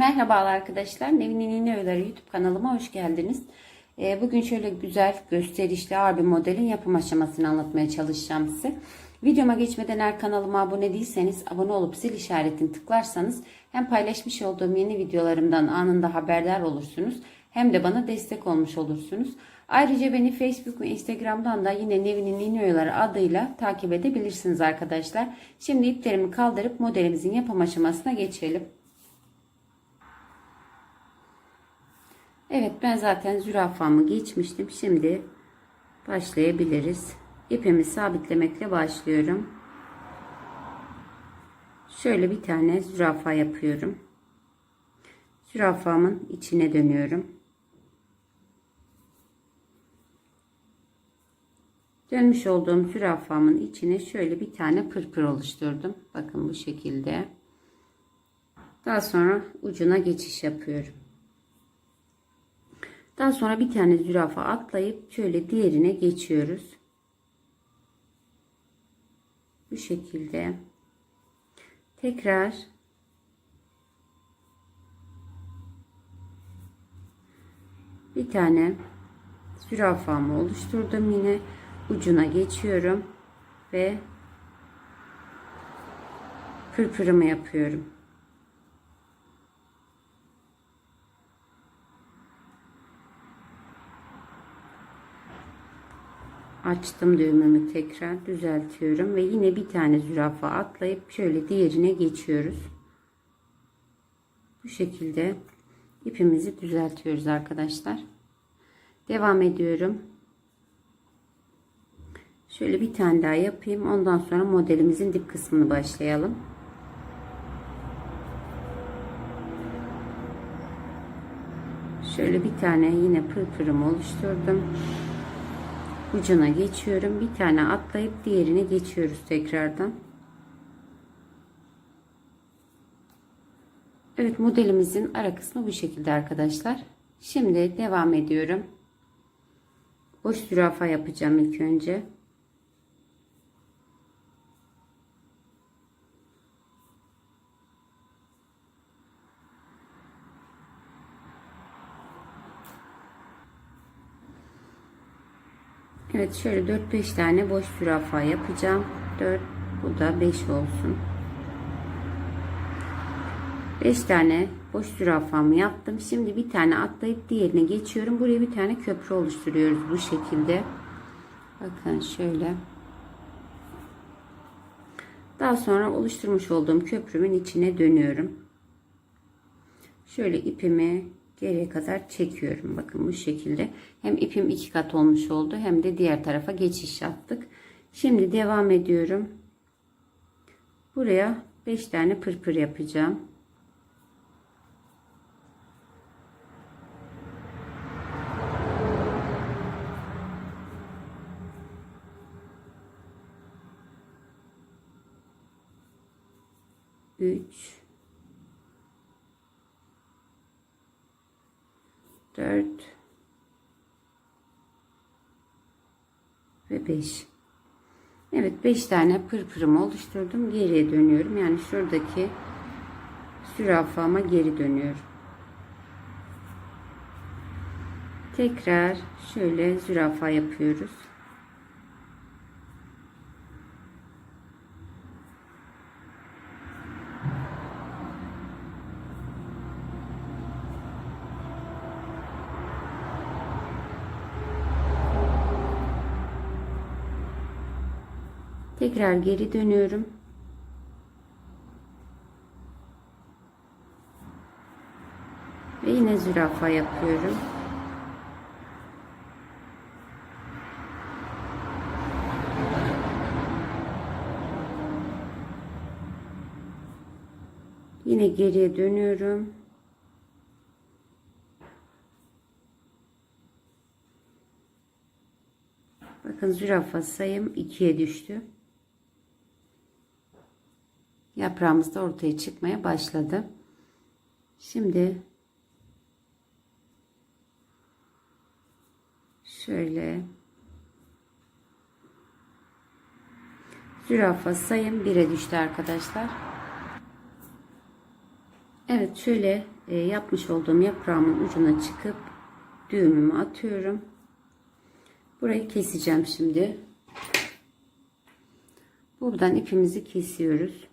Merhabalar arkadaşlar. Nevin'in İğne Oyları YouTube kanalıma hoş geldiniz. Ee, Bugün şöyle güzel, gösterişli ağır modelin yapım aşamasını anlatmaya çalışacağım size. Videoma geçmeden eğer kanalıma abone değilseniz abone olup zil işaretini tıklarsanız hem paylaşmış olduğum yeni videolarımdan anında haberdar olursunuz hem de bana destek olmuş olursunuz. Ayrıca beni Facebook ve Instagram'dan da yine Nevin'in İğne Oyları adıyla takip edebilirsiniz arkadaşlar. Şimdi iplerimi kaldırıp modelimizin yapım aşamasına geçelim. Evet ben zaten zürafamı geçmiştim. Şimdi başlayabiliriz. İpimi sabitlemekle başlıyorum. Şöyle bir tane zürafa yapıyorum. Zürafamın içine dönüyorum. Dönmüş olduğum zürafamın içine şöyle bir tane pırpır oluşturdum. Bakın bu şekilde. Daha sonra ucuna geçiş yapıyorum. Daha sonra bir tane zürafa atlayıp şöyle diğerine geçiyoruz. Bu şekilde. Tekrar bir tane zürafamı oluşturdum yine ucuna geçiyorum ve pırpırımı yapıyorum. Açtım düğümümü tekrar düzeltiyorum ve yine bir tane zürafa atlayıp şöyle diğerine geçiyoruz. Bu şekilde ipimizi düzeltiyoruz arkadaşlar. Devam ediyorum. Şöyle bir tane daha yapayım. Ondan sonra modelimizin dip kısmını başlayalım. Şöyle bir tane yine pırpırımı oluşturdum ucuna geçiyorum. Bir tane atlayıp diğerine geçiyoruz tekrardan. Evet modelimizin ara kısmı bu şekilde arkadaşlar. Şimdi devam ediyorum. Boş zürafa yapacağım ilk önce. Evet şöyle 4-5 tane boş zürafa yapacağım. 4 bu da 5 olsun. 5 tane boş zürafamı yaptım. Şimdi bir tane atlayıp diğerine geçiyorum. Buraya bir tane köprü oluşturuyoruz bu şekilde. Bakın şöyle. Daha sonra oluşturmuş olduğum köprümün içine dönüyorum. Şöyle ipimi geriye kadar çekiyorum. Bakın bu şekilde. Hem ipim iki kat olmuş oldu hem de diğer tarafa geçiş yaptık. Şimdi devam ediyorum. Buraya 5 tane pırpır yapacağım. Üç, 4 ve 5 Evet 5 tane pırpırımı oluşturdum. Geriye dönüyorum. Yani şuradaki zürafama geri dönüyorum. Tekrar şöyle zürafa yapıyoruz Tekrar geri dönüyorum. Ve yine zürafa yapıyorum. Yine geriye dönüyorum. Bakın zürafa sayım 2'ye düştü. Yaprağımız da ortaya çıkmaya başladı. Şimdi şöyle zürafa sayım 1'e düştü arkadaşlar. Evet şöyle e, yapmış olduğum yaprağımın ucuna çıkıp düğümümü atıyorum. Burayı keseceğim şimdi. Buradan ipimizi kesiyoruz.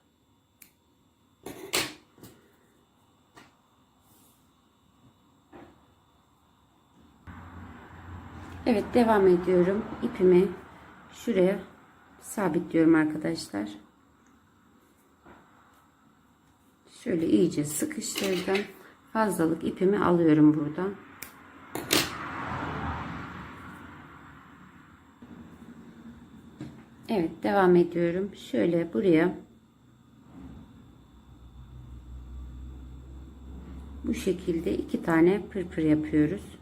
Evet devam ediyorum. İpimi şuraya sabitliyorum arkadaşlar. Şöyle iyice sıkıştırdım. Fazlalık ipimi alıyorum buradan. Evet devam ediyorum. Şöyle buraya bu şekilde iki tane pırpır yapıyoruz.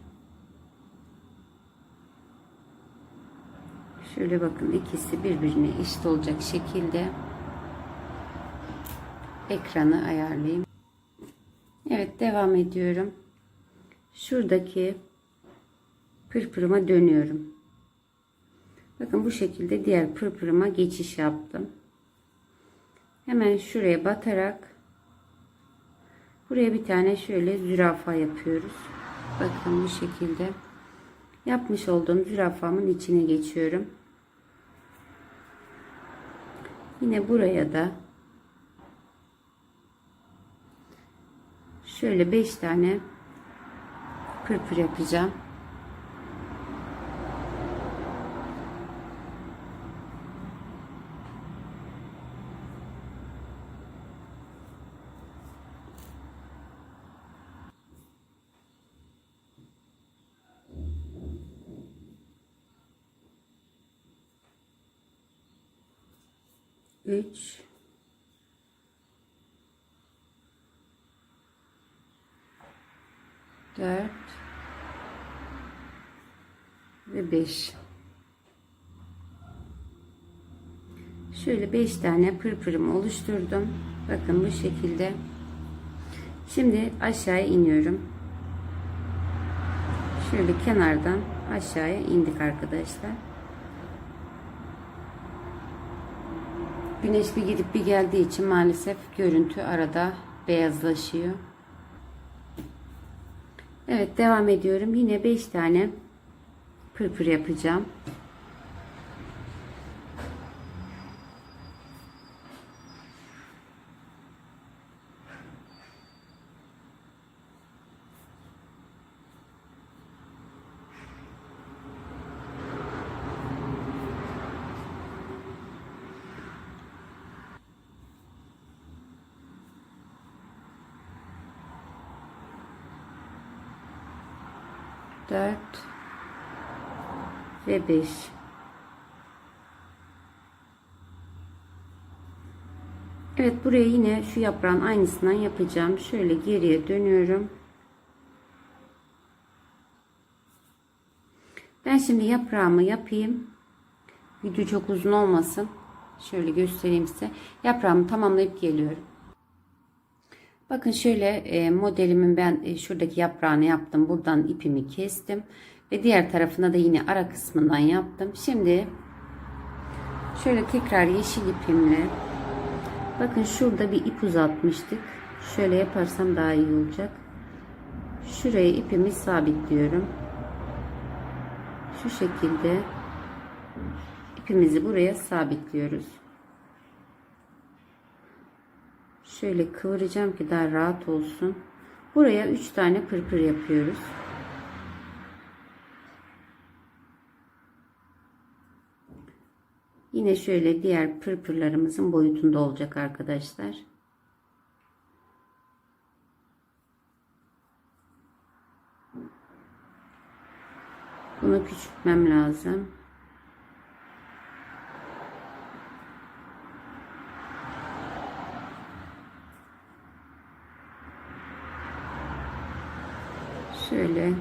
Şöyle bakın ikisi birbirine eşit olacak şekilde ekranı ayarlayayım. Evet devam ediyorum. Şuradaki pırpırıma dönüyorum. Bakın bu şekilde diğer pırpırıma geçiş yaptım. Hemen şuraya batarak buraya bir tane şöyle zürafa yapıyoruz. Bakın bu şekilde yapmış olduğum zürafamın içine geçiyorum. Yine buraya da şöyle 5 tane pırpır yapacağım. Üç, dört ve beş. Şöyle beş tane pırpırımı oluşturdum. Bakın bu şekilde. Şimdi aşağıya iniyorum. Şöyle kenardan aşağıya indik arkadaşlar. Güneş bir gidip bir geldiği için maalesef görüntü arada beyazlaşıyor. Evet devam ediyorum. Yine 5 tane pırpır yapacağım. Dört ve beş. Evet buraya yine şu yaprağın aynısından yapacağım. Şöyle geriye dönüyorum. Ben şimdi yaprağımı yapayım. Video çok uzun olmasın. Şöyle göstereyim size. Yaprağımı tamamlayıp geliyorum. Bakın şöyle e, modelimin ben e, şuradaki yaprağını yaptım. Buradan ipimi kestim. Ve diğer tarafına da yine ara kısmından yaptım. Şimdi şöyle tekrar yeşil ipimle bakın şurada bir ip uzatmıştık. Şöyle yaparsam daha iyi olacak. Şuraya ipimi sabitliyorum. Şu şekilde ipimizi buraya sabitliyoruz. Şöyle kıvıracağım ki daha rahat olsun. Buraya 3 tane pırpır yapıyoruz. Yine şöyle diğer pırpırlarımızın boyutunda olacak arkadaşlar. Bunu küçültmem lazım. Şöyle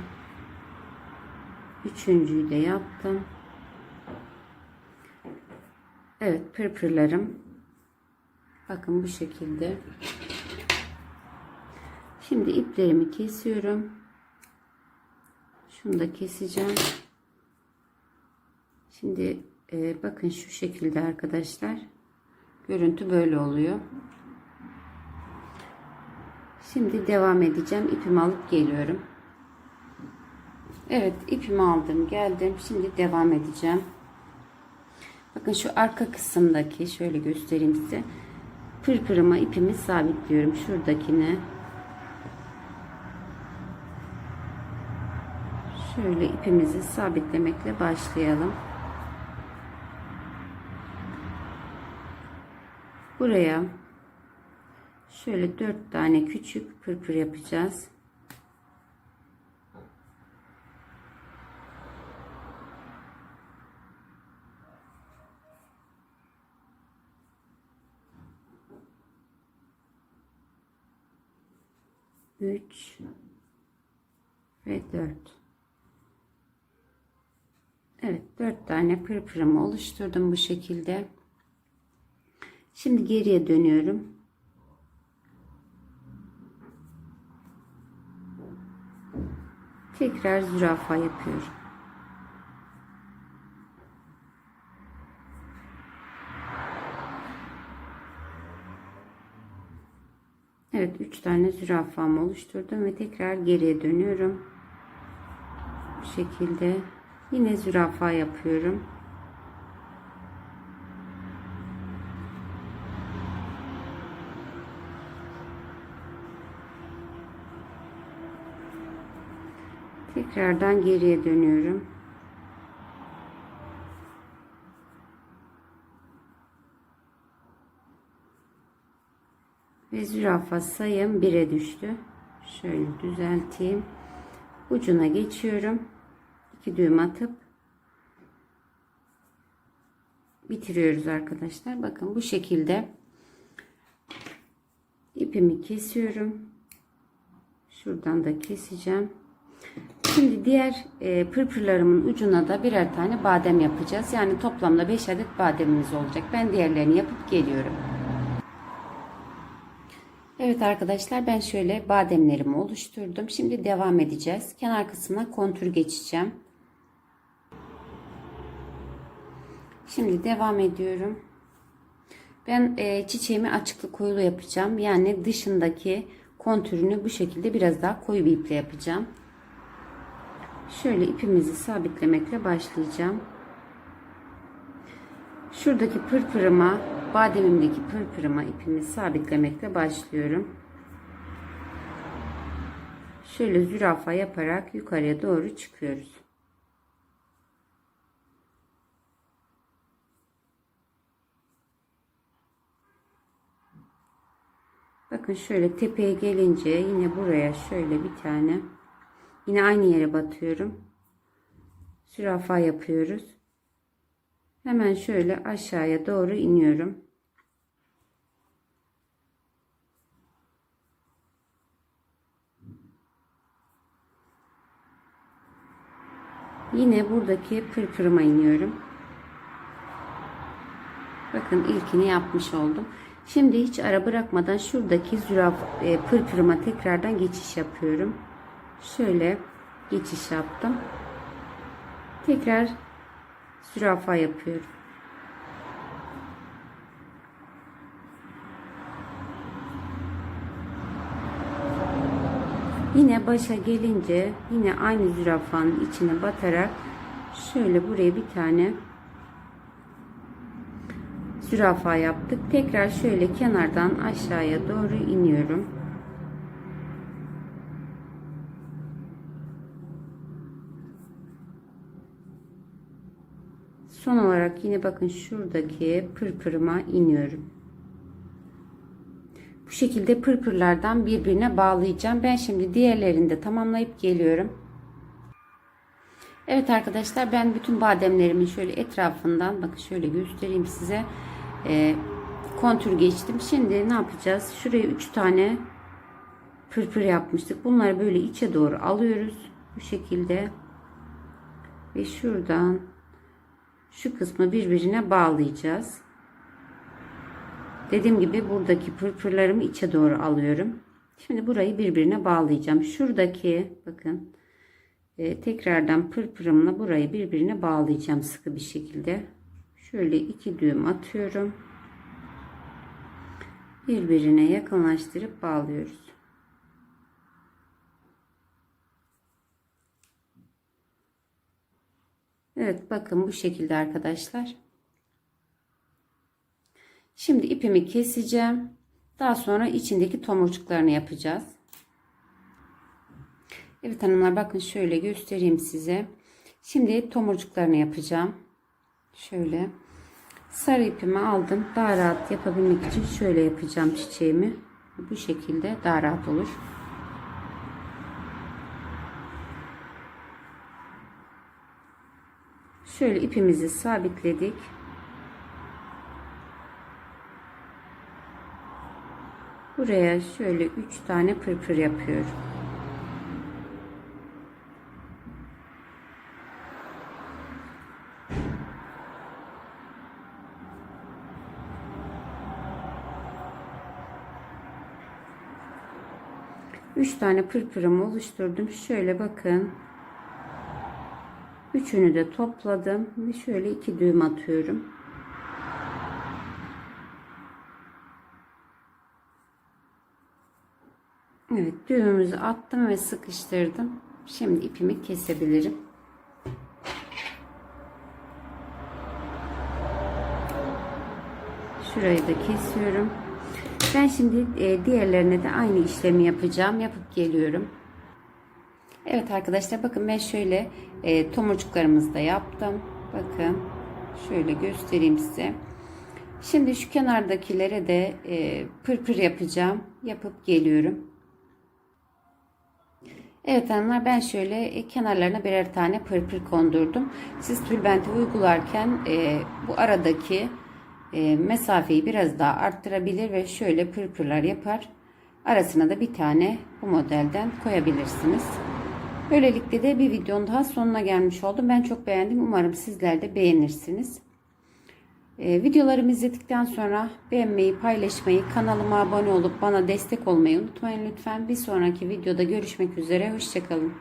üçüncüyü de yaptım. Evet pırpırlarım bakın bu şekilde. Şimdi iplerimi kesiyorum. Şunu da keseceğim. Şimdi e, bakın şu şekilde arkadaşlar. Görüntü böyle oluyor. Şimdi devam edeceğim. İpimi alıp geliyorum. Evet ipimi aldım geldim. Şimdi devam edeceğim. Bakın şu arka kısımdaki şöyle göstereyim size. Pırpırıma ipimi sabitliyorum. Şuradakine. Şöyle ipimizi sabitlemekle başlayalım. Buraya şöyle dört tane küçük pırpır yapacağız. Üç ve dört. Evet dört tane pırpırımı oluşturdum bu şekilde. Şimdi geriye dönüyorum. Tekrar zürafa yapıyorum. Evet 3 tane zürafamı oluşturdum ve tekrar geriye dönüyorum. Bu şekilde yine zürafa yapıyorum. Tekrardan geriye dönüyorum. Ve zürafa sayım 1'e düştü. Şöyle düzelteyim. Ucuna geçiyorum. 2 düğüm atıp bitiriyoruz arkadaşlar. Bakın bu şekilde ipimi kesiyorum. Şuradan da keseceğim. Şimdi diğer e, pırpırlarımın ucuna da birer tane badem yapacağız. Yani toplamda 5 adet bademimiz olacak. Ben diğerlerini yapıp geliyorum. Evet arkadaşlar ben şöyle bademlerimi oluşturdum. Şimdi devam edeceğiz. Kenar kısmına kontür geçeceğim. Şimdi devam ediyorum. Ben e, çiçeğimi açıklı koyulu yapacağım. Yani dışındaki kontürünü bu şekilde biraz daha koyu bir iple yapacağım. Şöyle ipimizi sabitlemekle başlayacağım. Şuradaki pırpırıma, bademimdeki pırpırıma ipimi sabitlemekle başlıyorum. Şöyle zürafa yaparak yukarıya doğru çıkıyoruz. Bakın şöyle tepeye gelince yine buraya şöyle bir tane yine aynı yere batıyorum. Zürafa yapıyoruz. Hemen şöyle aşağıya doğru iniyorum. Yine buradaki pırpırıma iniyorum. Bakın ilkini yapmış oldum. Şimdi hiç ara bırakmadan şuradaki züraf e, pırpırıma tekrardan geçiş yapıyorum. Şöyle geçiş yaptım. Tekrar zürafa yapıyorum. Yine başa gelince yine aynı zürafanın içine batarak şöyle buraya bir tane zürafa yaptık. Tekrar şöyle kenardan aşağıya doğru iniyorum. Son olarak yine bakın şuradaki pırpırıma iniyorum. Bu şekilde pırpırlardan birbirine bağlayacağım. Ben şimdi diğerlerini de tamamlayıp geliyorum. Evet arkadaşlar ben bütün bademlerimin şöyle etrafından bakın şöyle göstereyim size. E, kontür geçtim. Şimdi ne yapacağız? Şuraya 3 tane pırpır yapmıştık. Bunları böyle içe doğru alıyoruz. Bu şekilde. Ve şuradan şu kısmı birbirine bağlayacağız. Dediğim gibi buradaki pırpırlarımı içe doğru alıyorum. Şimdi burayı birbirine bağlayacağım. Şuradaki bakın e, tekrardan pırpırımla burayı birbirine bağlayacağım sıkı bir şekilde. Şöyle iki düğüm atıyorum. Birbirine yakınlaştırıp bağlıyoruz. Evet bakın bu şekilde arkadaşlar. Şimdi ipimi keseceğim. Daha sonra içindeki tomurcuklarını yapacağız. Evet hanımlar bakın şöyle göstereyim size. Şimdi tomurcuklarını yapacağım. Şöyle sarı ipimi aldım. Daha rahat yapabilmek için şöyle yapacağım çiçeğimi. Bu şekilde daha rahat olur. Şöyle ipimizi sabitledik. Buraya şöyle 3 tane pırpır yapıyorum. Üç tane pırpırımı oluşturdum. Şöyle bakın. Üçünü de topladım ve şöyle iki düğüm atıyorum. Evet düğümümüzü attım ve sıkıştırdım. Şimdi ipimi kesebilirim. Şurayı da kesiyorum. Ben şimdi e, diğerlerine de aynı işlemi yapacağım. Yapıp geliyorum. Evet arkadaşlar bakın ben şöyle e, tomurcuklarımızı da yaptım. Bakın şöyle göstereyim size. Şimdi şu kenardakilere de e, pırpır yapacağım. Yapıp geliyorum. Evet hanımlar ben şöyle e, kenarlarına birer tane pırpır kondurdum. Siz tülbenti uygularken e, bu aradaki e, mesafeyi biraz daha arttırabilir ve şöyle pırpırlar yapar. Arasına da bir tane bu modelden koyabilirsiniz. Böylelikle de bir videonun daha sonuna gelmiş oldum. Ben çok beğendim. Umarım sizler de beğenirsiniz. Ee, videolarımı izledikten sonra beğenmeyi, paylaşmayı, kanalıma abone olup bana destek olmayı unutmayın lütfen. Bir sonraki videoda görüşmek üzere. Hoşçakalın.